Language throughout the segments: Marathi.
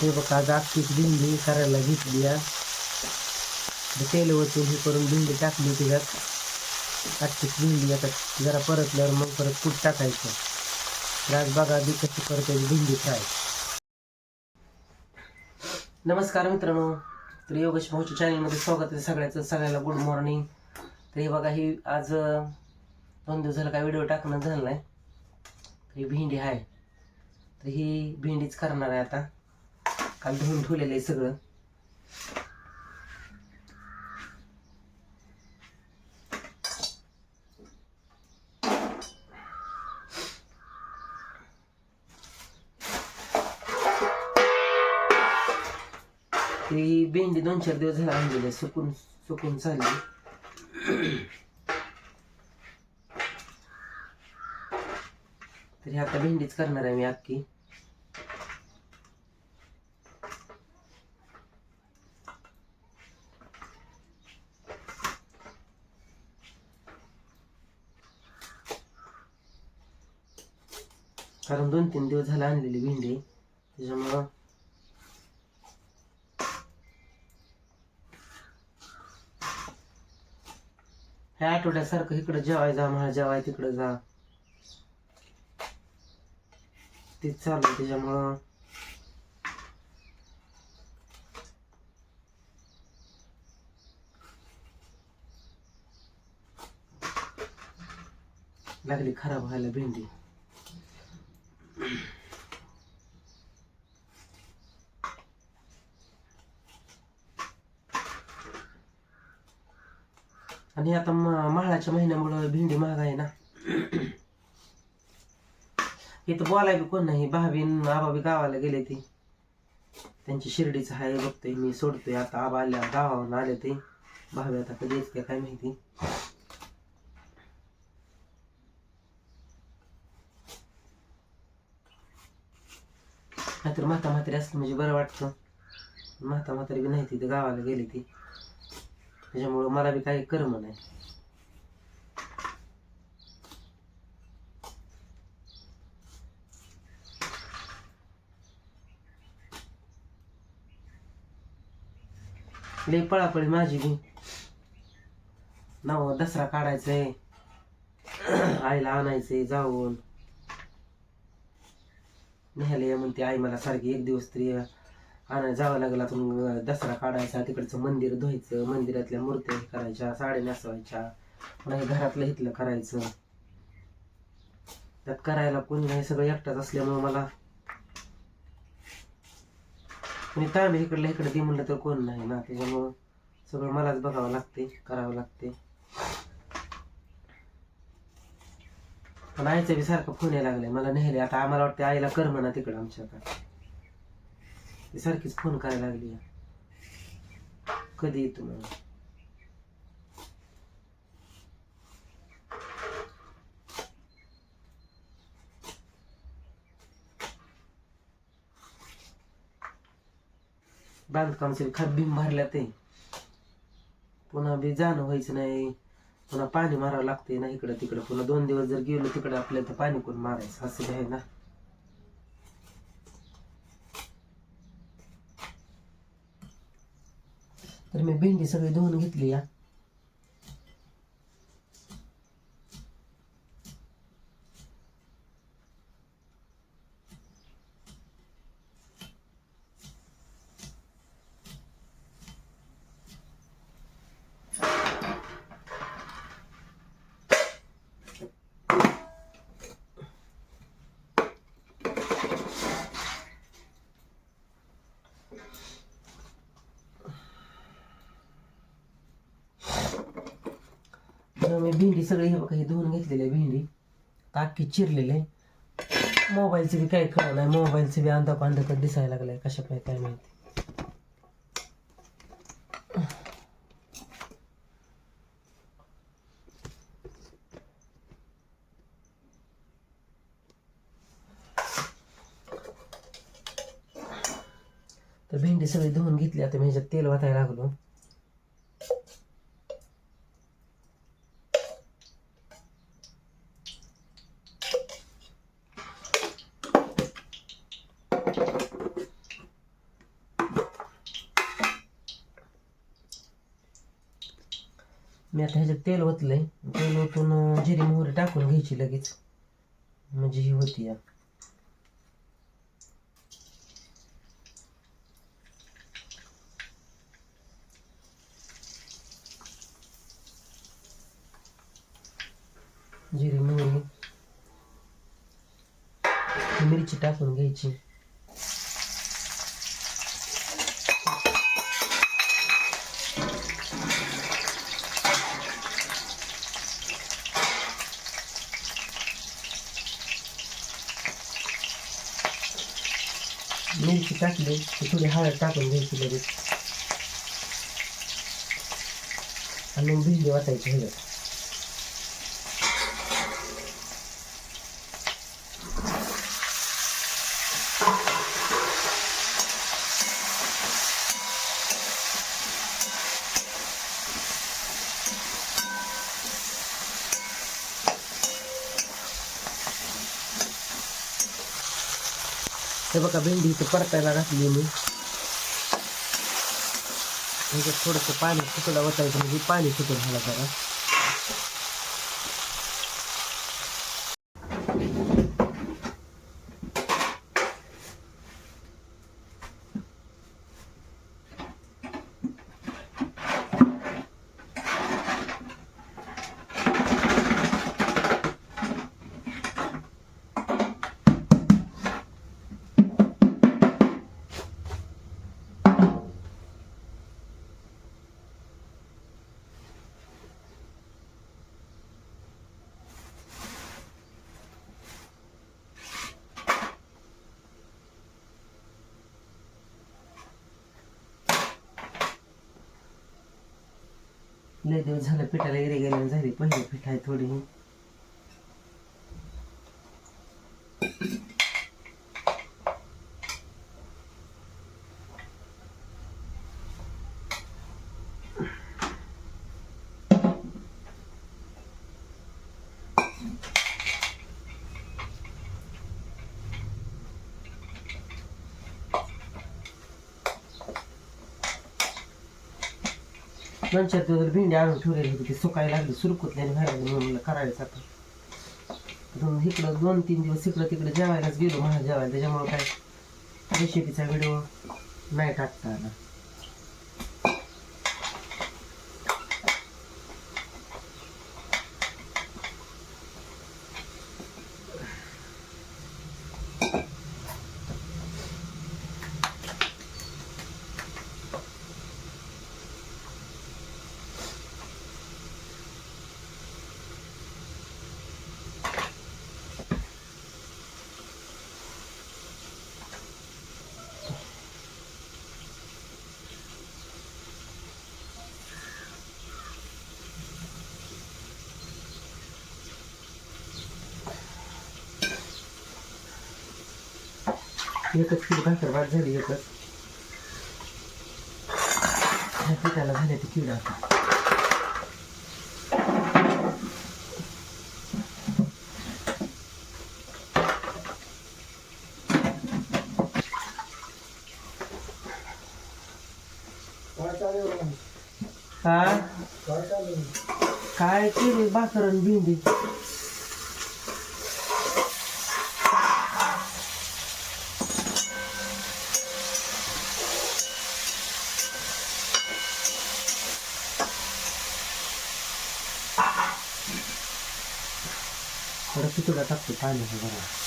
हे बघा आज अख्खीच भेंडी करायला घेतली आहे. तेल वरती हे करून भेंडी टाकली त्याच्यात जागतिक भेंडी आता जरा परतल्यावर मग परत कूट टाकायचं? तर आज बघा आधी कशी करते भेंडी फ्राय नमस्कार मित्रांनो. तर योगेश भाऊच्या चॅनलमध्ये स्वागत आहे सगळ्याचं. सगळ्याला गुड मॉर्निंग तर हे बघा ही आज दोन दिवस झालं काय व्हिडिओ टाकणं झालं नाही तर ही भेंडी आहे. तर ही भेंडीच करणार आहे आता. काल धुवून ठेवलेलं आहे सगळं. ती भेंडी दोन चार दिवस झाला आणलेली आहे सुकून सुकून चालली तरी आता भेंडीच करणार आहे मी अख्खी. कारण दोन तीन दिवस झाला आणलेली भेंडी. त्याच्यामुळं ह्या आठवड्यासारखं इकडं जेवाय जा मला जेवाय तिकडं जा. तेच चालू त्याच्यामुळं. लागली खराब व्हायला भेंडी. आणि आता माळाच्या महिन्यामुळं भेंडी महाग आहे ना. इथं बोलाय बी कोण नाही भावीन आबाबी गावाला गेले ते. त्यांची शिर्डीचं आहे बघतोय मी सोडतोय आता आबा आल्या गावावरून आले ते. भावी आता कधी येत काय माहिती. नाहीतर म्हाता म्हातारी असली म्हणजे बरं वाटतं. म्हाता म्हातारी बी नाही तिथे गावाला गेली ती. त्याच्यामुळं मला बी काही करम नाही. लई पळापळी माझी बी. नाव दसरा काढायचंय. आईला आणायचंय जाऊन. न्यायला म्हणते आई मला सारखी एक दिवस तरी आणायला जावं लागेल आपण दसरा काढायचा तिकडचं मंदिर धुवायचं मंदिरातल्या मूर्त्या करायच्या साड्या नेसवायच्या नाही घरातलं हितलं करायचं. त्यात करायला कोणी नाही सगळं एकटाच असल्यामुळे मला कोणी ताण इकडलं इकडे दे म्हणलं तर कोण नाही ना त्याच्यामुळं सगळं मलाच बघावं लागते करावं लागते. पण आईचा बी सारखं फोन यायला लागलाय मला नेहले आता आम्हाला वाटतं आईला कर म्हणा तिकडं आमच्याकडे. ती सारखीच फोन करायला लागली. कधी येतो मग बांधकामचे खत भीम भरल्या ते. पुन्हा बी जाणं व्हायचं नाही. पुन्हा पाणी मारावं लागते ना इकडं तिकडं. पुन्हा दोन दिवस जर गेलो तिकडं आपल्याला पाणी कोण मारायचं? असं आहे ना. तर मी भेंडी सगळी धुवून घेतली या. तर मी भेंडी सगळी हे बघा हे धुवून घेतलेली आहे भेंडी. ताकी चिरलेले मोबाईलचे बी काही कळ नाही. मोबाईलचं बी अंधक पांढर दिसायला लागलाय. कशा काय काय माहिती. तर भेंडी सगळी धुवून घेतली. आता मी ह्याच्यात तेल वाचायला लागलो मी आता ह्याच्यात तेल ओतलंय. तेल ओतून जिरी मोहरी टाकून घ्यायची लगेच. म्हणजे ही होती या. जिरी मोहरी. मिरची टाकून घ्यायची. मिरची की थोडी हळद टाकून घ्यायची लगेच आणि मग भिजली ह्याच्यात हे बघा भेंडी इथं परतायला घातली मी. ह्याच्यात थोडंसं पाणी सुकलं वाटायचं म्हणजे पाणी सुकून झालं जरा. लय दिवस झालं पिठाला गिरे गेले झाली पहिली पीठ आहे थोडी. दोन चार दिवस भेंडी आणून ठेवलेली होती ती सुकायला लागली सुरकुतल्याने व्हायला लागली म्हणून म्हणलं करायचं आता. इकडं दोन तीन दिवस इकडं तिकडं जेवायलाच गेलो मला जेवायला. त्याच्यामुळं काय? रेसिपीचा व्हिडिओ नाही टाकता आला. एकच किलो भाकर भात झाली एकच. ह्या पिठाला झाले ते किड आता. काय केली भाकर आणि भेंडी? थोडं पितुडा टाकतो पाण्याचा बरा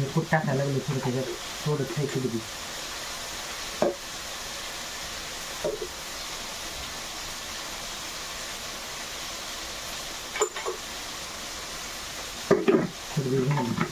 हे खूप टाकायला लागले थोडं त्याच्यात थोडं खायचं बी थोडं बी घालून.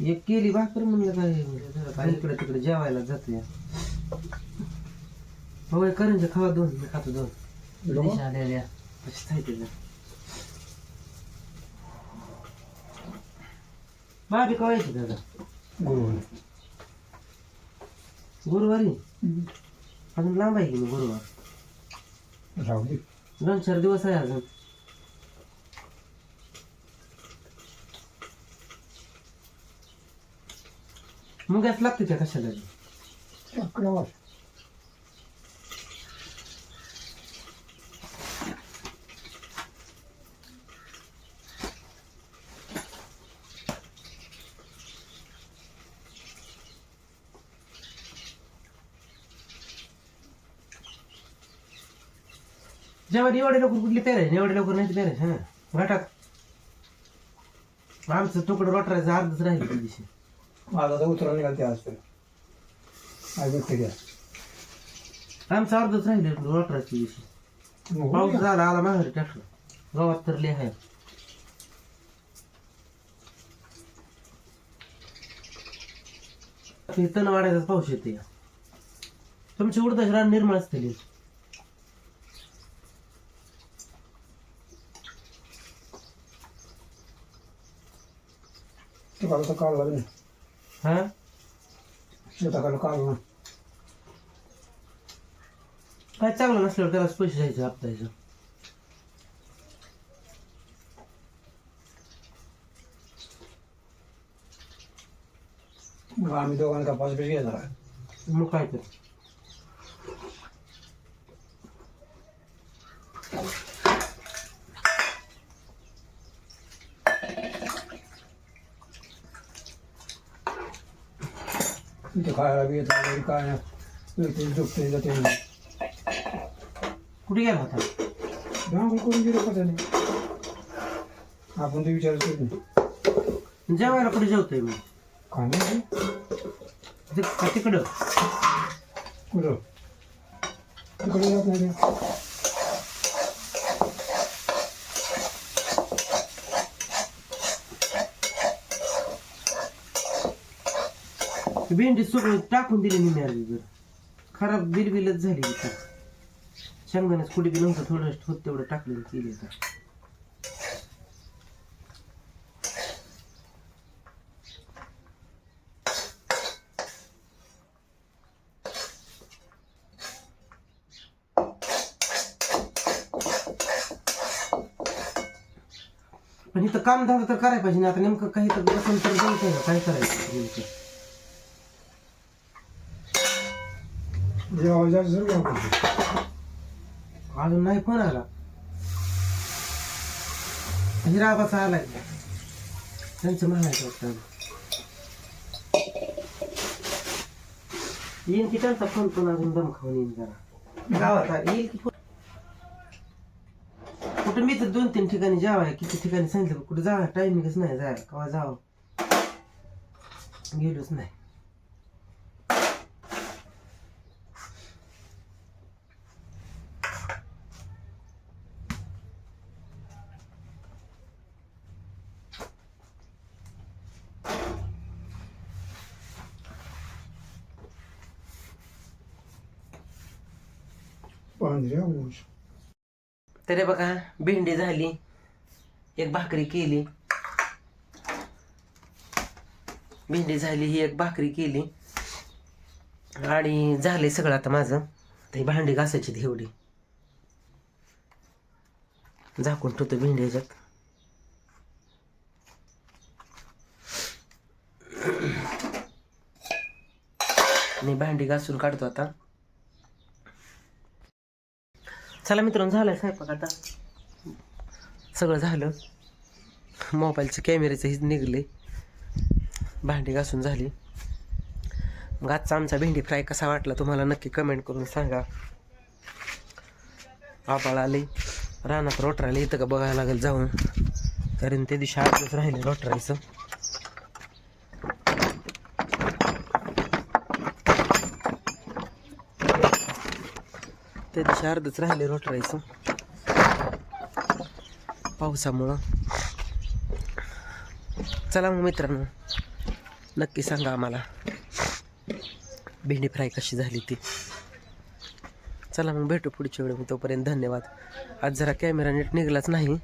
एक केली भाकर म्हणलं काय काय इकडे तिकडे जेवायला जातो. होय करंज खावा दोन मी खातो दोन. दिशा आलेल्या कशी कवा येते दादा? गुरुवारी. अजून लांब आहे की नाही गुरुवार? राहू दे. दोन चार दिवस आहे अजून. मुगाच लागते त्या कशाला? जेव्हा एवढे लवकर कुठली पेरायची एवढे लवकर नाही पेरायची हा. घाटात आमचं तुकडं रोटरायचं अर्धच राहील त्या दिवशी. माझा तर उतरा निघाल ते तर. आज बघते द्या आमचं अर्धच राहिले रोटराच्या दिवशी. पाऊस झाला आला माघारी टाकलं. गावात तर ते तण वाढायचाच पाऊस येते तुमची उडदाची रान निर्मळ असतील ते काढलं तर काढला नाही हा? शेताकडं काय चांगलं नसल्यावर त्यालाच पैसे द्यायचे हप्तायचं. मग आम्ही दोघांना का पाच पैसे घ्यायचा मग काय तर. तिथे खायला बी येत नाही काय नाही. झोपते जाते. कुठे गेला होता? डांगून करून गेलो का त्याने. आपण ते विचारत नाही जेवायला कुठे जेवतोय मी काय नाही ते- तिकडं? कुठं? तिकडे जात नाही भेंडी सोडून टाकून दिली मी मिळाली जर खराब बिलबिलच झाली इथं शेंगदाण्याच कुठे बी नव्हतं थोडं होत तेवढं टाकलेलं केली तर पण इथं काम झालं तर करायला पाहिजे ना आता नेमकं काही तर बसून तर जमतंय ना काय करायचं नेमकं? देवाच्या जायचं वापरतो. अजून नाही फोन आला. हिराबाचा आलाय. त्यांचं म्हणायचं वाटतं येईन की त्यांचा फोन पण अजून दम खाऊन येईन जरा. गावात येईल की कुठं? मी तर दोन तीन ठिकाणी जावं किती ठिकाणी सांगितलं कुठं जा टायमिंगच नाही जायला. केव्हा जावं? गेलोच नाही. पांढऱ्या ऊस तरी बघा भेंडी झाली. एक भाकरी केली. भेंडी झाली ही एक भाकरी केली. आणि झाले सगळं आता माझं. ते भांडी घासायची एवढी. झाकून ठेवतो भेंडी ह्याच्यात. आणि भांडी घासून काढतो आता. चला मित्रांनो झालं स्वयंपाक आता. सगळं झालं. मोबाईलचं कॅमेऱ्याचं हेच निघले. भांडी घासून झाली. मग आजचा आमचा भेंडी फ्राय कसा वाटला तुम्हाला नक्की कमेंट करून सांगा. आपाळ आले. रानात रोटरायला येतं का बघायला लागेल जाऊन. कारण त्या दिवशी आजच राहिले रोटरायचं त्या दिवशी अर्धच राहिले रोटरायचं. पावसामुळं. चला मग मित्रांनो नक्की सांगा आम्हाला भेंडी फ्राय कशी झाली ती. चला मग भेटू पुढच्या वेळी तोपर्यंत धन्यवाद. आज जरा कॅमेरा नीट निघलाच नाही.